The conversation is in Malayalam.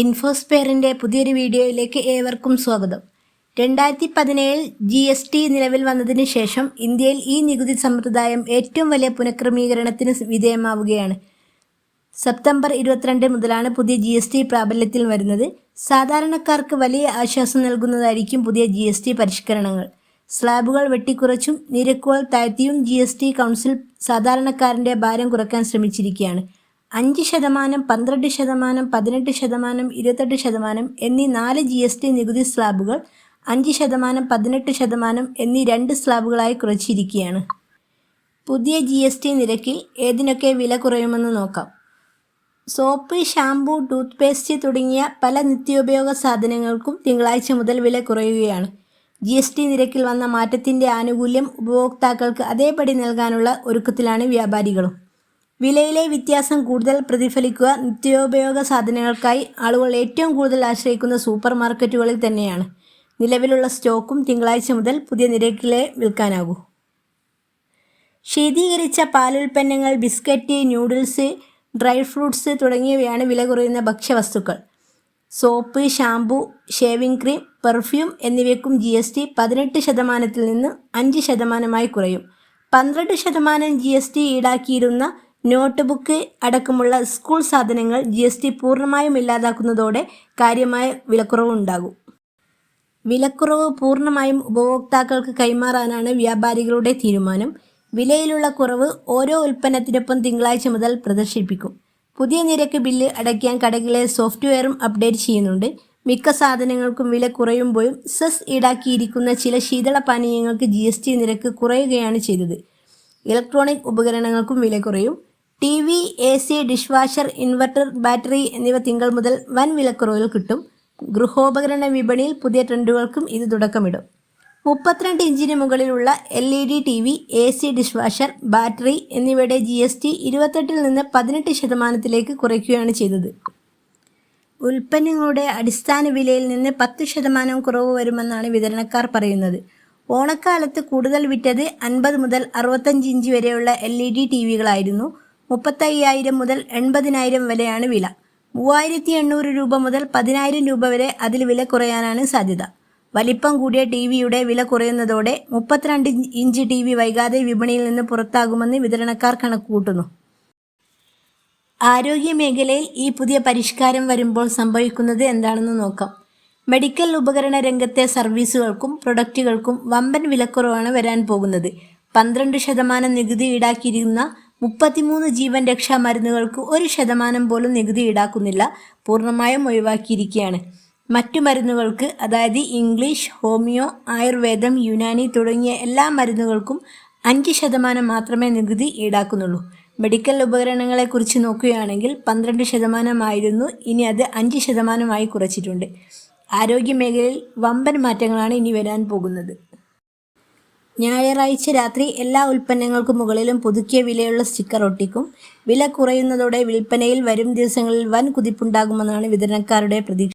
ഇൻഫോസ്പെയറിന്റെ പുതിയൊരു വീഡിയോയിലേക്ക് ഏവർക്കും സ്വാഗതം. രണ്ടായിരത്തി പതിനേഴിൽ ജി എസ് ടി നിലവിൽ വന്നതിന് ശേഷം ഇന്ത്യയിൽ ഈ നികുതി സമ്പ്രദായം ഏറ്റവും വലിയ പുനഃക്രമീകരണത്തിന് വിധേയമാവുകയാണ്. സെപ്റ്റംബർ ഇരുപത്തിരണ്ട് മുതലാണ് പുതിയ ജി എസ് ടി പ്രാബല്യത്തിൽ വരുന്നത്. സാധാരണക്കാർക്ക് വലിയ ആശ്വാസം നൽകുന്നതായിരിക്കും പുതിയ ജി എസ് ടി പരിഷ്കരണങ്ങൾ. സ്ലാബുകൾ വെട്ടിക്കുറച്ചും നിരക്കുകൾ താഴ്ത്തിയും ജി എസ് ടി കൗൺസിൽ സാധാരണക്കാരന്റെ ഭാരം കുറയ്ക്കാൻ ശ്രമിച്ചിരിക്കുകയാണ്. അഞ്ച് ശതമാനം പന്ത്രണ്ട് ശതമാനം പതിനെട്ട് ശതമാനം ഇരുപത്തെട്ട് ശതമാനം എന്നീ നാല് ജി എസ് ടി നികുതി സ്ലാബുകൾ അഞ്ച് ശതമാനം പതിനെട്ട് ശതമാനം എന്നീ രണ്ട് സ്ലാബുകളായി കുറച്ചിരിക്കുകയാണ്. പുതിയ ജി എസ് ടി നിരക്കിൽ ഏതിനൊക്കെ വില കുറയുമെന്ന് നോക്കാം. സോപ്പ് ഷാംപൂ ടൂത്ത് പേസ്റ്റ് തുടങ്ങിയ പല നിത്യോപയോഗ സാധനങ്ങൾക്കും തിങ്കളാഴ്ച മുതൽ വില കുറയുകയാണ്. ജി എസ് ടി നിരക്കിൽ വന്ന മാറ്റത്തിന്റെ ആനുകൂല്യം ഉപഭോക്താക്കൾക്ക് അതേപടി നൽകാനുള്ള ഒരുക്കത്തിലാണ് വ്യാപാരികളും. വിലയിലെ വ്യത്യാസം കൂടുതൽ പ്രതിഫലിക്കുക നിത്യോപയോഗ സാധനങ്ങൾക്കായി ആളുകൾ ഏറ്റവും കൂടുതൽ ആശ്രയിക്കുന്ന സൂപ്പർ മാർക്കറ്റുകളിൽ തന്നെയാണ്. നിലവിലുള്ള സ്റ്റോക്കും തിങ്കളാഴ്ച മുതൽ പുതിയ നിരക്കിലെ വിൽക്കാനാകൂ. ശീതീകരിച്ച പാലുൽപ്പന്നങ്ങൾ ബിസ്ക്കറ്റ് ന്യൂഡിൽസ് ഡ്രൈ ഫ്രൂട്ട്സ് തുടങ്ങിയവയാണ് വില കുറയുന്ന ഭക്ഷ്യവസ്തുക്കൾ. Soap shampoo shaving cream perfume എന്നിവയ്ക്കും ജി എസ് ടി പതിനെട്ട് ശതമാനത്തിൽ നിന്ന് അഞ്ച് ശതമാനമായി കുറയും. പന്ത്രണ്ട് ശതമാനം ജി എസ് ടി ഈടാക്കിയിരുന്ന നോട്ട്ബുക്ക് അടക്കമുള്ള സ്കൂൾ സാധനങ്ങൾ ജി എസ് ടി പൂർണമായും ഇല്ലാതാക്കുന്നതോടെ കാര്യമായ വിലക്കുറവ് ഉണ്ടാകും വിലക്കുറവ് പൂർണമായും ഉപഭോക്താക്കൾക്ക് കൈമാറാനാണ് വ്യാപാരികളുടെ തീരുമാനം. വിലയിലുള്ള കുറവ് ഓരോ ഉൽപ്പന്നത്തിനൊപ്പം തിങ്കളാഴ്ച മുതൽ പ്രദർശിപ്പിക്കും. പുതിയ നിരക്ക് ബില്ല് അടയ്ക്കാൻ കടകളിലെ സോഫ്റ്റ്വെയറും അപ്ഡേറ്റ് ചെയ്യുന്നുണ്ട്. മിക്ക സാധനങ്ങൾക്കും വില കുറയുമ്പോഴും സെസ് ഈടാക്കിയിരിക്കുന്ന ചില ശീതള പാനീയങ്ങൾക്ക് ജി നിരക്ക് കുറയുകയാണ് ചെയ്തത്. ഇലക്ട്രോണിക് ഉപകരണങ്ങൾക്കും വില കുറയും. T V A C dish washer inverter battery എന്നിവ തിങ്കൾ മുതൽ വൻ വിലക്കുറവിൽ കിട്ടും. ഗൃഹോപകരണ വിപണിയിൽ പുതിയ ട്രെൻഡുകൾക്കും ഇത് തുടക്കമിടും. മുപ്പത്തിരണ്ട് ഇഞ്ചിന് മുകളിലുള്ള L E D T V A C dish washer battery എന്നിവയുടെ ജി എസ് ടി ഇരുപത്തെട്ടിൽ നിന്ന് പതിനെട്ട് ശതമാനത്തിലേക്ക് കുറയ്ക്കുകയാണ് ചെയ്തത്. ഉൽപ്പന്നങ്ങളുടെ അടിസ്ഥാന വിലയിൽ നിന്ന് പത്ത് ശതമാനം കുറവ് വരുമെന്നാണ് വിതരണക്കാർ പറയുന്നത്. ഓണക്കാലത്ത് കൂടുതൽ വിറ്റത് അൻപത് മുതൽ അറുപത്തഞ്ച് ഇഞ്ച് വരെയുള്ള എൽ ഇ ഡി ടി വികളായിരുന്നു. മുപ്പത്തയ്യായിരം മുതൽ എൺപതിനായിരം വരെയാണ് വില. മൂവായിരത്തി എണ്ണൂറ് രൂപ മുതൽ പതിനായിരം രൂപ വരെ അതിൽ വില കുറയാനാണ് സാധ്യത. വലിപ്പം കൂടിയ ടി വിയുടെ വില കുറയുന്നതോടെ മുപ്പത്തിരണ്ട് ഇഞ്ച് ടി വി വൈകാതെ വിപണിയിൽ നിന്ന് പുറത്താകുമെന്ന് വിതരണക്കാർ കണക്കുകൂട്ടുന്നു. ആരോഗ്യ മേഖലയിൽ ഈ പുതിയ പരിഷ്കാരം വരുമ്പോൾ സംഭവിക്കുന്നത് എന്താണെന്ന് നോക്കാം. മെഡിക്കൽ ഉപകരണ രംഗത്തെ സർവീസുകൾക്കും പ്രൊഡക്റ്റുകൾക്കും വമ്പൻ വിലക്കുറവാണ് വരാൻ പോകുന്നത്. പന്ത്രണ്ട് ശതമാനം നികുതി ഈടാക്കിയിരുന്ന മുപ്പത്തിമൂന്ന് ജീവൻ രക്ഷാ മരുന്നുകൾക്ക് ഒരു ശതമാനം പോലും നികുതി ഈടാക്കുന്നില്ല പൂർണമായും ഒഴിവാക്കിയിരിക്കുകയാണ്. മറ്റു മരുന്നുകൾക്ക് അതായത് ഇംഗ്ലീഷ് ഹോമിയോ ആയുർവേദം യുനാനി തുടങ്ങിയ എല്ലാ മരുന്നുകൾക്കും അഞ്ച് ശതമാനം മാത്രമേ നികുതി ഈടാക്കുന്നുള്ളൂ. മെഡിക്കൽ ഉപകരണങ്ങളെക്കുറിച്ച് നോക്കുകയാണെങ്കിൽ പന്ത്രണ്ട് ശതമാനമായിരുന്നു ഇനി അത് അഞ്ച് ശതമാനമായി കുറച്ചിട്ടുണ്ട്. ആരോഗ്യ മേഖലയിൽ വമ്പൻ മാറ്റങ്ങളാണ് ഇനി വരാൻ പോകുന്നത്. ഞായറാഴ്ച രാത്രി എല്ലാ ഉൽപ്പന്നങ്ങൾക്കും മുകളിലും പുതുക്കിയ വിലയുള്ള സ്റ്റിക്കർ ഒട്ടിക്കും. വില കുറയുന്നതോടെ വിൽപ്പനയിൽ വരും ദിവസങ്ങളിൽ വൻ കുതിപ്പുണ്ടാകുമെന്നാണ് വിതരണക്കാരുടെ പ്രതീക്ഷ.